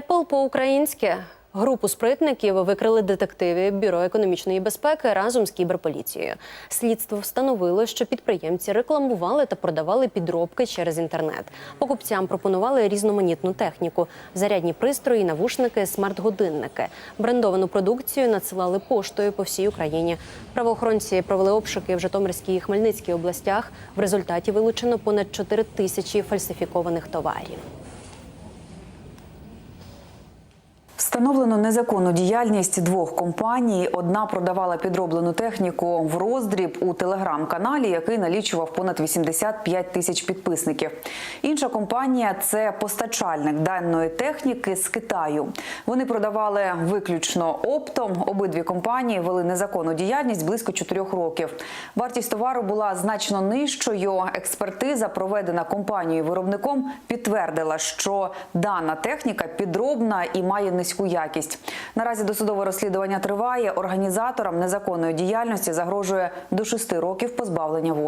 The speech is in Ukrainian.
Apple по-українськи. Групу спритників викрили детективи Бюро економічної безпеки разом з кіберполіцією. Слідство встановило, що підприємці рекламували та продавали підробки через інтернет. Покупцям пропонували різноманітну техніку: зарядні пристрої, навушники, смарт-годинники. Брендовану продукцію надсилали поштою по всій Україні. Правоохоронці провели обшуки в Житомирській і Хмельницькій областях. В результаті вилучено понад 4 тисячі фальсифікованих товарів. Встановлено незаконну діяльність двох компаній. Одна продавала підроблену техніку в роздріб у телеграм-каналі, який налічував понад 85 тисяч підписників. Інша компанія це постачальник даної техніки з Китаю. Вони продавали виключно оптом. Обидві компанії вели незаконну діяльність близько 4 років. Вартість товару була значно нижчою. Експертиза, проведена компанією виробником, підтвердила, що дана техніка підробна і має низьку якість. Наразі досудове розслідування триває. Організаторам незаконної діяльності загрожує до 6 років позбавлення волі.